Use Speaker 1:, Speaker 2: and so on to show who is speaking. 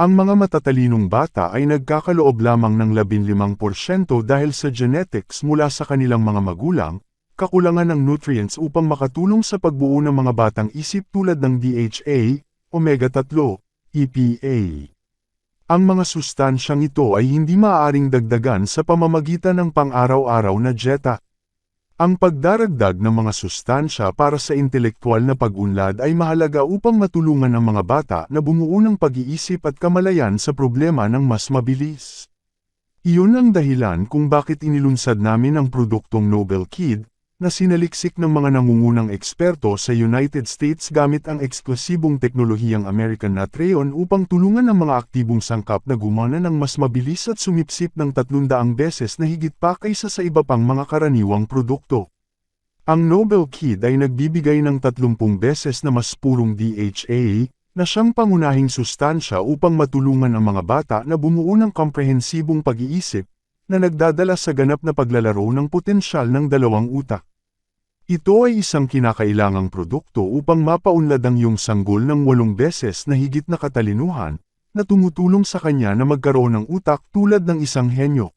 Speaker 1: Ang mga matatalinong bata ay nagkakaloob lamang ng 15% dahil sa genetics mula sa kanilang mga magulang, kakulangan ng nutrients upang makatulong sa pagbuo ng mga batang isip tulad ng DHA, omega-3, EPA. Ang mga sustansyang ito ay hindi maaaring dagdagan sa pamamagitan ng pang-araw-araw na dieta. Ang pagdaragdag ng mga sustansya para sa intelektual na pag-unlad ay mahalaga upang matulungan ang mga bata na bumuo ng pag-iisip at kamalayan sa problema ng mas mabilis. Iyon ang dahilan kung bakit inilunsad namin ang produktong Nobel Kid, na sinaliksik ng mga nangungunang eksperto sa United States gamit ang eksklusibong teknolohiyang American Natreon upang tulungan ang mga aktibong sangkap na gumana ng mas mabilis at sumipsip ng 300 beses na higit pa kaysa sa iba pang mga karaniwang produkto. Ang Nobel Kid ay nagbibigay ng 30 beses na mas purong DHA, na siyang pangunahing sustansya upang matulungan ang mga bata na bumuo ng komprehensibong pag-iisip, na nagdadala sa ganap na paglalaro ng potensyal ng dalawang utak. Ito ay isang kinakailangang produkto upang mapaunlad ang iyong sanggol ng walong beses na higit na katalinuhan, na tumutulong sa kanya na magkaroon ng utak tulad ng isang henyo.